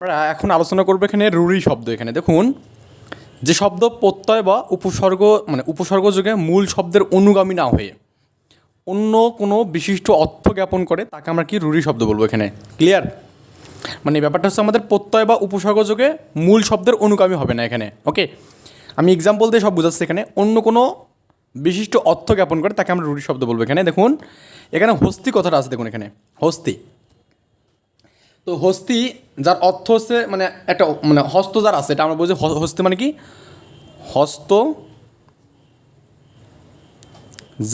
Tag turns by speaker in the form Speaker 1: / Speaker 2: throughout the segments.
Speaker 1: আমরা এখন আলোচনা করব এখানে রুড়ি শব্দ এখানে। দেখুন, যে শব্দ প্রত্যয় বা উপসর্গ মানে উপসর্গ যুগে মূল শব্দের অনুগামী না হয়ে অন্য কোনো বিশিষ্ট অর্থ জ্ঞাপন করে, তাকে আমরা কি রুড়ি শব্দ বলব এখানে? ক্লিয়ার মানে ব্যাপারটা হচ্ছে আমাদের প্রত্যয় বা উপসর্গ যুগে মূল শব্দের অনুগামী হবে না এখানে। ওকে আমি এক্সাম্পল দিয়ে সব বোঝাচ্ছি এখানে। অন্য কোনো বিশিষ্ট অর্থ জ্ঞাপন করে, তাকে আমরা রুড়ি শব্দ বলব এখানে। দেখুন, এখানে হস্তি কথাটা আছে, দেখুন এখানে। হস্তি। তো হস্তি যার অর্থ হচ্ছে মানে একটা মানে হস্ত যার আছে, এটা আমরা বুঝি হস্তি মানে কি? হস্ত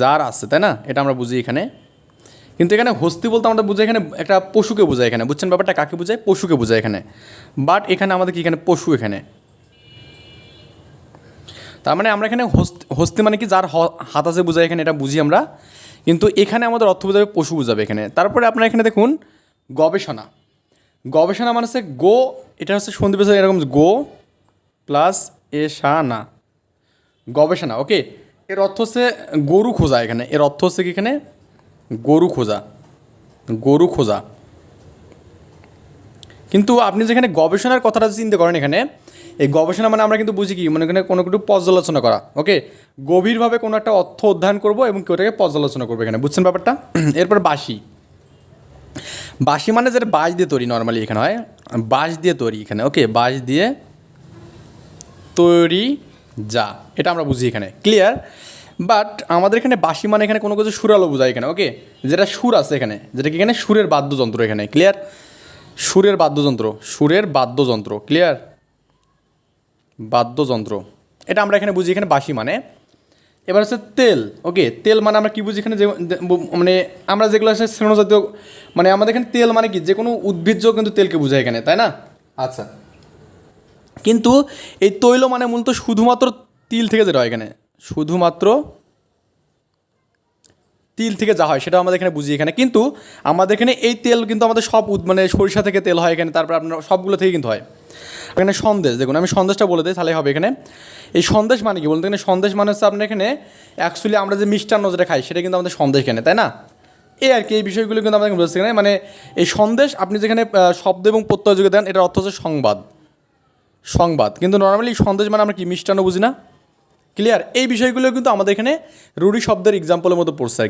Speaker 1: যার আছে, তাই না? এটা আমরা বুঝি এখানে। কিন্তু এখানে হস্তি বলতে আমরা বুঝাই এখানে একটা পশুকে বোঝায় এখানে। বুঝছেন ব্যাপারটা? কাকে বোঝায়? পশুকে বোঝায় এখানে। বাট এখানে আমাদের কি এখানে? পশু এখানে। তার মানে আমরা এখানে হস্তি মানে কি? যার হাত আছে বোঝায় এখানে, এটা বুঝি আমরা। কিন্তু এখানে আমাদের অর্থ বোঝাবে, পশু বোঝাবে এখানে। তারপরে আপনারা এখানে দেখুন, গবেষণা। গবেষণা মানে হচ্ছে গো, এটা হচ্ছে সন্ধি পেশা, এরকম গো প্লাস এ না। গবেষণা ওকে এর অর্থ হচ্ছে গরু খোঁজা এখানে। এর অর্থ হচ্ছে কি এখানে? গরু খোঁজা। গরু খোঁজা। কিন্তু আপনি যেখানে গবেষণার কথাটা চিন্তা করেন এখানে, এই গবেষণা মানে আমরা কিন্তু বুঝি কি? মানে এখানে কোনো কিছু পর্যালোচনা করা ওকে গভীরভাবে কোনো একটা অর্থ অধ্যয়ন করব এবং কেউ ওটাকে পর্যালোচনা করব এখানে। বুঝছেন ব্যাপারটা? এরপর বাসি বাঁশি মানে যেটা বাঁশ দিয়ে তৈরি নর্মালি এখানে হয়। বাঁশ দিয়ে তৈরি এখানে ওকে বাঁশ দিয়ে তৈরি যা, এটা আমরা বুঝি এখানে ক্লিয়ার বাট আমাদের এখানে বাঁশি মানে এখানে কোনো কিছু সুরালো বোঝায় এখানে ওকে যেটা সুর আছে এখানে, যেটা কি এখানে? সুরের বাদ্যযন্ত্র এখানে ক্লিয়ার সুরের বাদ্যযন্ত্র সুরের বাদ্যযন্ত্র ক্লিয়ার বাদ্যযন্ত্র, এটা আমরা এখানে বুঝি এখানে বাঁশি মানে। এবার হচ্ছে তেল। ওকে তেল মানে আমরা কী বুঝি এখানে? যে মানে আমরা যেগুলো আছে শ্রেণজাতীয় মানে আমাদের এখানে তেল মানে কি? যে কোনো উদ্ভিজ্জ কিন্তু তেলকে বোঝায় এখানে তাই না? আচ্ছা। কিন্তু এই তৈল মানে মূলত শুধুমাত্র তিল থেকে যেটা হয় এখানে। শুধুমাত্র তিল থেকে যা হয় সেটা আমাদের এখানে বুঝি এখানে। কিন্তু আমাদের এখানে এই তেল কিন্তু আমাদের সব মানে সরিষা থেকে তেল হয় এখানে, তারপর আপনার সবগুলো থেকে কিন্তু হয়। এখানে সন্দেশ, দেখুন, আমি সন্দেশটা বলে দিই, তাহলে হবে এখানে। এই সন্দেশ মানে কি বলতে এখানে সন্দেশ মানে হচ্ছে আপনার এখানে অ্যাকচুয়ালি আমরা যে মিষ্টান্ন যেটা খাই, সেটা কিন্তু আমাদের সন্দেশ এখানে, তাই না? এই আর কি, এই বিষয়গুলো কিন্তু আমাদের বুঝতে এখানে মানে এই সন্দেশ আপনি যেখানে শব্দ এবং প্রত্যয় যোগে দেন, এটার অর্থ হচ্ছে সংবাদ। সংবাদ। কিন্তু নর্মালি সন্দেশ মানে আমরা কি, মিষ্টান্ন বুঝি না? ক্লিয়ার এই বিষয়গুলো কিন্তু আমাদের এখানে রুড়ি শব্দের এক্সাম্পলের মতো পড়ছে।